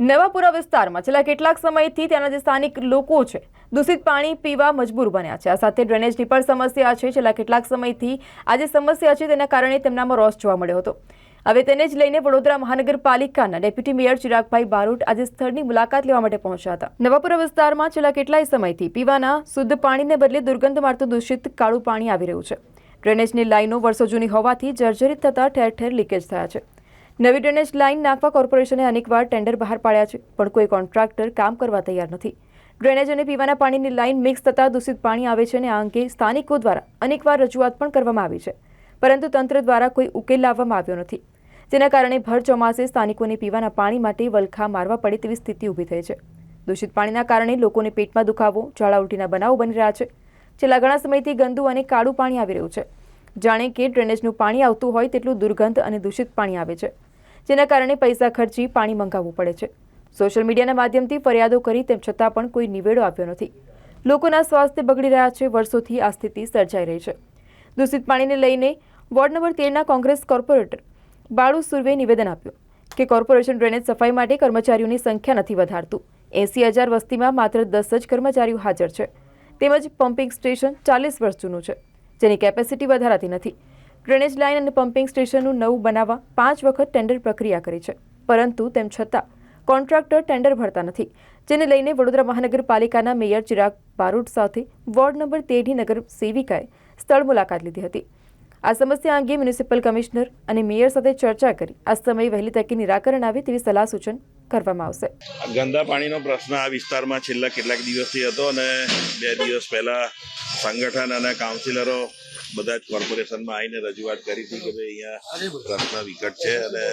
નવાપુરા વિસ્તારમાં છેલ્લા કેટલાક સમયથી ત્યાંના જે સ્થાનિક લોકો છે, દૂષિત પાણી પીવા મજબૂર બન્યા છે. આ સાથે ડ્રેનેજની પણ સમસ્યા છે. છેલ્લા કેટલાક સમયથી આ જે સમસ્યા છે, તેના કારણે તેમનામાં રોષ જોવા મળ્યો હતો. હવે તેને જ લઈને વડોદરા મહાનગરપાલિકાના ડેપ્યુટી મેયર ચિરાગભાઈ બારોટ આજે સ્થળની મુલાકાત લેવા માટે પહોંચ્યા હતા. નવાપુરા વિસ્તારમાં છેલ્લા કેટલાય સમયથી પીવાના શુદ્ધ પાણીને બદલે દુર્ગંધ મારતું દૂષિત કાળું પાણી આવી રહ્યું છે. ડ્રેનેજની લાઈનો વર્ષો જૂની હોવાથી જર્જરિત થતા ઠેર ઠેર લીકેજ થયા છે. નવી ડ્રેનેજ લાઇન નાખવા કોર્પોરેશને અનેકવાર ટેન્ડર બહાર પાડ્યા છે, પણ કોઈ કોન્ટ્રાક્ટર કામ કરવા તૈયાર નથી. ડ્રેનેજ અને પીવાના પાણીની લાઇન મિક્સ થતાં દૂષિત પાણી આવે છે અને આ અંગે સ્થાનિકો દ્વારા અનેકવાર રજૂઆત પણ કરવામાં આવી છે, પરંતુ તંત્ર દ્વારા કોઈ ઉકેલ લાવવામાં આવ્યો નથી. જેના કારણે ભર ચોમાસે સ્થાનિકોને પીવાના પાણી માટે વલખા મારવા પડે તેવી સ્થિતિ ઊભી થઈ છે. દૂષિત પાણીના કારણે લોકોને પેટમાં દુખાવો ઝાડા ઉલટીના બનાવો બની રહ્યા છે. છેલ્લા ઘણા સમયથી ગંદુ અને કાળું પાણી આવી રહ્યું છે. જાણે કે ડ્રેનેજનું પાણી આવતું હોય તેટલું દુર્ગંધ અને દૂષિત પાણી આવે છે. જેના કારણે પૈસા ખર્ચી પાણી મંગાવવું પડે છે. સોશિયલ મીડિયાના માધ્યમથી ફરિયાદો કરી તેમ છતાં પણ કોઈ નિવેડો આવ્યો નથી. લોકોના સ્વાસ્થ્ય બગડી રહ્યા છે, વર્ષોથી આ સ્થિતિ સર્જાઈ રહી છે. દૂષિત પાણીને લઈને વોર્ડ નંબર તેરના કોંગ્રેસ કોર્પોરેટર બાળુ સુર્વે નિવેદન આપ્યું કે કોર્પોરેશન ડ્રેનેજ સફાઈ માટે કર્મચારીઓની સંખ્યા નથી વધારતું. એંસી હજાર વસ્તીમાં માત્ર દસ જ કર્મચારીઓ હાજર છે. તેમજ પમ્પિંગ સ્ટેશન ચાલીસ વર્ષ જૂનું છે, જેની કેપેસિટી વધારાતી નથી. ડ્રેનેજ લાઇન અને પમ્પિંગ સ્ટેશનનું નવું બનાવવા પાંચ વખત ટેન્ડર પ્રક્રિયા કરી છે. પરંતુ તેમ છતાં, કોન્ટ્રાક્ટર ટેન્ડર ભરતા નથી, જેને લઈને વડોદરા મહાનગરપાલિકાના મેયર ચિરાગ બારોટ સાથે વોર્ડ નંબર તેઢી નગર સેવિકાએ સ્થળ મુલાકાત લીધી હતી. આ સમસ્યા અંગે મ્યુનિસિપલ કમિશનર અને મેયર સાથે ચર્ચા કરી. આ સમયે વહેલી તકે નિરાકરણ આવે તેવી સલાહ સૂચન કરવામાં આવશે. ગંદા પાણીનો પ્રશ્ન આ વિસ્તારમાં છેલ્લા કેટલાક દિવસથી હતો અને બે દિવસ પહેલા સંગઠન અને કાઉન્સિલરો બધા જ કોર્પોરેશનમાં આવીને રજૂઆત કરી હતી કે ભાઈ અહીંયા પ્રશ્ન વિકટ છે અને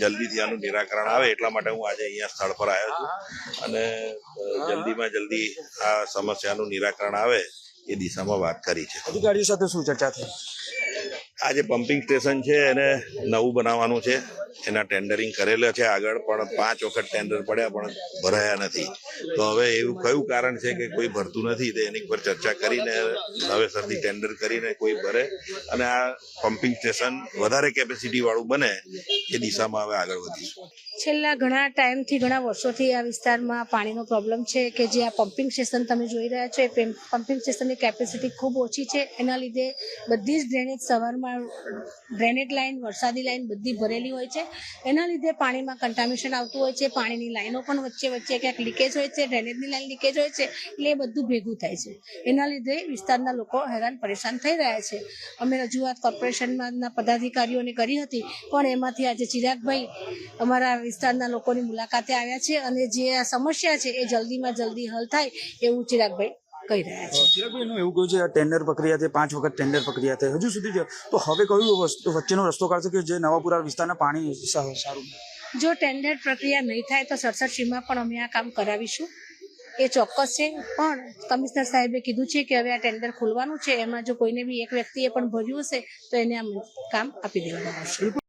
જલ્દીથી આનું નિરાકરણ આવે એટલા માટે હું આજે અહીંયા સ્થળ પર આવ્યો છું. અને જલ્દીમાં જલ્દી આ સમસ્યાનું નિરાકરણ આવે એ દિશામાં વાત કરી છે. અધિકારીઓ સાથે શું ચર્ચા થઈ? આ જે પમ્પિંગ સ્ટેશન છે એને નવું બનાવવાનું છે. એના ટેન્ડરિંગ કરેલા છે આગળ, પણ પાંચ વખત ટેન્ડર પડ્યા, પણ ભરાયા નથી. તો હવે એવું કયું કારણ છે કે કોઈ ભરતું નથી, તો એની પર ચર્ચા કરીને નવેસરથી ટેન્ડર કરીને કોઈ ભરે. અને આ પમ્પિંગ સ્ટેશન વધારે કેપેસિટી વાળું બને, એ દિશામાં હવે આગળ વધીશું. છેલ્લા ઘણા ટાઈમથી ઘણા વર્ષોથી આ વિસ્તારમાં પાણીનો પ્રોબ્લેમ છે કે જે આ પમ્પિંગ સ્ટેશન તમે જોઈ રહ્યા છો, એ પમ્પિંગ સ્ટેશનની કેપેસિટી ખૂબ ઓછી છે. એના લીધે બધી જ ડ્રેનેજ સવારમાં ડ્રેનેજ લાઇન વરસાદી લાઇન બધી ભરેલી હોય છે. એના લીધે પાણીમાં કન્ટામિનેશન આવતું હોય છે. પાણીની લાઈનો પણ વચ્ચે વચ્ચે ક્યાંક લીકેજ હોય છે ડ્રેનેજની લાઈન લીકેજ હોય છે, એટલે એ બધું ભેગું થાય છે. એના લીધે વિસ્તારના લોકો હેરાન પરેશાન થઈ રહ્યા છે. અમે રજૂઆત કોર્પોરેશનના પદાધિકારીઓને કરી હતી, પણ એમાંથી આજે ચિરાગભાઈ અમારા વિસ્તારના લોકોની મુલાકાતે આવ્યા છે અને જે આ સમસ્યા છે, એ જલ્દીમાં જલ્દી હલ થાય એવું ચિરાગભાઈ કહી રહ્યા છે. ચિરાગભાઈ એનું એવું કહ્યું છે આ ટેન્ડર પ્રક્રિયા થઈ પાંચ વખત ટેન્ડર પ્રક્રિયા થઈ. હજુ સુધી તો હવે કયું વસ્તુ વચ્ચેનો રસ્તો કાઢશે કે જે નવાપુરા વિસ્તારના પાણી સારું જો ટેન્ડર પ્રક્રિયા નહીં થાય તો સડસઠસીમાં પણ અમે આ કામ કરાવીશું. એ ચોક્કસ છે પણ કમિશનર સાહેબે કીધું છે કે હવે આ ટેન્ડર ખોલવાનું છે. એમાં જો કોઈને બી એક વ્યક્તિએ પણ ભર્યું હશે તો એને આ કામ આપી દેવામાં આવશે.